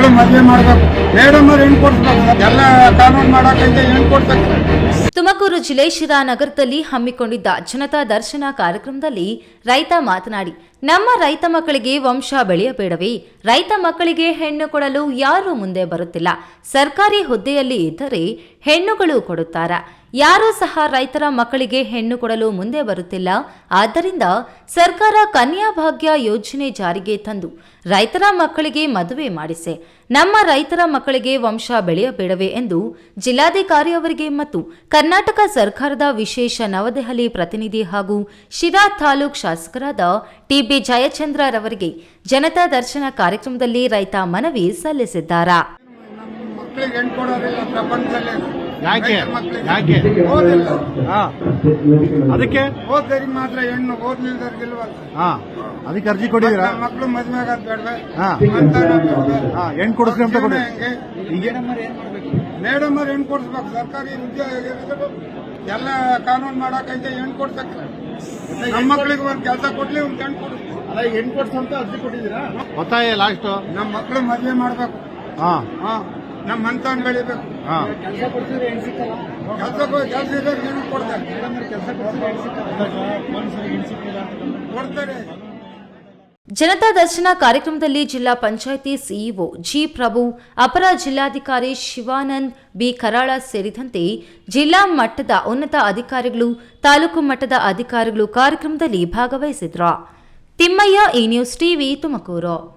ಮಕ್ಕಳು ಮದುವೆ ಮಾಡಬೇಕು. ಮೇಡಮ್ ಹೆಣ್ಣು ಕೊಡ್ಸ್ಬೇಕು ಎಲ್ಲ ಕಾನೂನು ಮಾಡಕ್ಕೆ ಹೆಣ್ಣು ಕೊಡ್ಬೇಕು ತುಮಕೂರು ಜಿಲ್ಲೆ ಶಿರಾನಗರದಲ್ಲಿ ಹಮ್ಮಿಕೊಂಡಿದ್ದ ಜನತಾ ದರ್ಶನ ಕಾರ್ಯಕ್ರಮದಲ್ಲಿ ರೈತ ಮಾತನಾಡಿ, ನಮ್ಮ ರೈತ ಮಕ್ಕಳಿಗೆ ವಂಶ ಬೆಳೆಯಬೇಡವೇ? ರೈತ ಮಕ್ಕಳಿಗೆ ಹೆಣ್ಣು ಕೊಡಲು ಯಾರೂ ಮುಂದೆ ಬರುತ್ತಿಲ್ಲ. ಸರ್ಕಾರಿ ಹುದ್ದೆಯಲ್ಲಿ ಇದ್ದರೆ ಹೆಣ್ಣುಗಳು ಕೊಡುತ್ತಾರ? ಯಾರೂ ಸಹ ರೈತರ ಮಕ್ಕಳಿಗೆ ಹೆಣ್ಣು ಕೊಡಲು ಮುಂದೆ ಬರುತ್ತಿಲ್ಲ. ಆದ್ದರಿಂದ ಸರ್ಕಾರ ಕನ್ಯಾಭಾಗ್ಯ ಯೋಜನೆ ಜಾರಿಗೆ ತಂದು ರೈತರ ಮಕ್ಕಳಿಗೆ ಮದುವೆ ಮಾಡಿಸೆ. ನಮ್ಮ ರೈತರ ಮಕ್ಕಳಿಗೆ ವಂಶ ಬೆಳೆಯಬೇಡವೆ ಎಂದು ಜಿಲ್ಲಾಧಿಕಾರಿ ಅವರಿಗೆ ಮತ್ತು ಕರ್ನಾಟಕ ಸರ್ಕಾರದ ವಿಶೇಷ ನವದೆಹಲಿ ಪ್ರತಿನಿಧಿ ಹಾಗೂ ಶಿರಾ ತಾಲೂಕ್ ಶಾಸಕರಾದ ಟಿಬಿ ಜಯಚಂದ್ರರವರಿಗೆ ಜನತಾ ದರ್ಶನ ಕಾರ್ಯಕ್ರಮದಲ್ಲಿ ರೈತ ಮನವಿ ಸಲ್ಲಿಸಿದ್ದಾರಾ? ಮಕ್ಕಳಿಗೆ ಹೆಣ್ಣು ಕೊಡೋದಿಲ್ಲ ಪ್ರಪಂಚದಲ್ಲಿ. ಯಾಕೆ? ಯಾಕೆ? ಓದಿಲ್ಲ. ಹಾ. ಅದಕ್ಕೆ? ಓದ್ದರಿಗೆ ಮಾತ್ರ ಹೆಣ್ಣು ಓದ್ಲಿಲ್ದವ್ರಿಗಿಲ್ವಲ್ಲ ಹಾ. ಅದಕ್ಕೆ ಅರ್ಜಿ ಕೊಟ್ಟಿದ್ದೀರಾ? ನಮ್ಮ ಮಕ್ಕಳು ಮದುವೆ ಆಗೋದು ಬೇಡವೆ. ಹಾ. ಹಾ ಹೆಣ್ಣು ಕೊಡಿಸ್ರಿ ಅಂತ ಕೊಡಿ ಹೆಂಗೆ? ಈಗ? ಮೇಡಮ್ ಅವ್ರು ಹೆಣ್ಣು ಕೊಡ್ಸ್ಬೇಕು. ಸರ್ಕಾರಿ ಉದ್ಯೋಗ ಎಲ್ಲ ಕಾನೂನು ಮಾಡಕೈತೆ ಹೆಣ್ಣು ಕೊಡ್ಸಕ್ಕೆ. ನಮ್ಮ ಮಕ್ಕಳಿಗೆ ಒಂದು ಕೆಲಸ ಕೊಡ್ಲಿ ಒಂದು ಹೆಣ್ಣು ಕೊಡಿಸ್ಬೇಕು ಅಲ್ಲ ಹೆಣ್ಣು ಕೊಡ್ಸಂತ ಅರ್ಜಿ ಕೊಟ್ಟಿದ್ದೀರಾ? ಒತ್ತಾಯ ಲಾಸ್ಟ್. ನಮ್ಮ ಮಕ್ಳು ಮದುವೆ ಮಾಡ್ಬೇಕು. ಹಾ. ಹಾ. ನಮ್ಮ ಅಂತವನ್ ಬೆಳಿಬೇಕು. ಹಾ. ಕೆಲಸ ಕೆಲಸ ಇರೋರು ಹೆಣ್ಣು ಕೊಡ್ತಾರೆ. ಕೊಡ್ತಾರೆ. ಜನತಾ ದರ್ಶನ ಕಾರ್ಯಕ್ರಮದಲ್ಲಿ ಜಿಲ್ಲಾ ಪಂಚಾಯಿತಿ ಸಿಇಒ ಜಿ ಪ್ರಭು ಅಪರ ಜಿಲ್ಲಾಧಿಕಾರಿ ಶಿವಾನಂದ್ ಬಿ ಕರಾಳ ಸೇರಿದಂತೆ ಜಿಲ್ಲಾ ಮಟ್ಟದ ಉನ್ನತ ಅಧಿಕಾರಿಗಳು ತಾಲೂಕು ಮಟ್ಟದ ಅಧಿಕಾರಿಗಳು ಕಾರ್ಯಕ್ರಮದಲ್ಲಿ ಭಾಗವಹಿಸಿದ್ರು? ತಿಮ್ಮಯ್ಯ ಈ ನ್ಯೂಸ್ ಟಿವಿ ತುಮಕೂರು.